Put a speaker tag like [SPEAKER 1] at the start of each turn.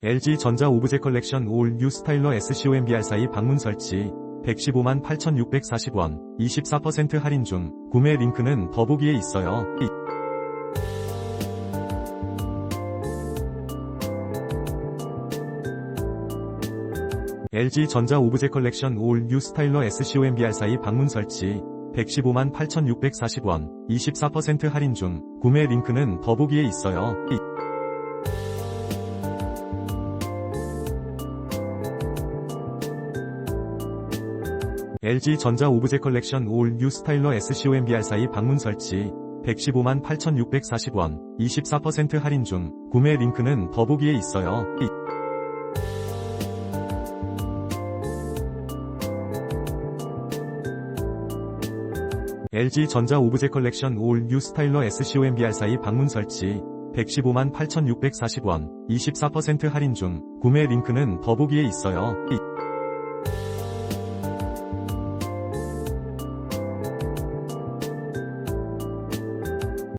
[SPEAKER 1] LG전자 오브제 컬렉션 올 뉴 스타일러 SCOMBR 사이 방문 설치 115만 8,640원 24% 할인 중 구매 링크는 더보기에 있어요. LG전자 오브제 컬렉션 올 뉴 스타일러 SCOMBR 사이 방문 설치 115만 8,640원 24% 할인 중 구매 링크는 더보기에 있어요. LG전자 오브제 컬렉션 올 뉴 스타일러 SCOMBR 사이 방문 설치 115만 8,640원 24% 할인 중 구매 링크는 더보기에 있어요. LG전자 오브제 컬렉션 올 뉴 스타일러 SCOMBR 사이 방문 설치 115만 8,640원 24% 할인 중 구매 링크는 더보기에 있어요.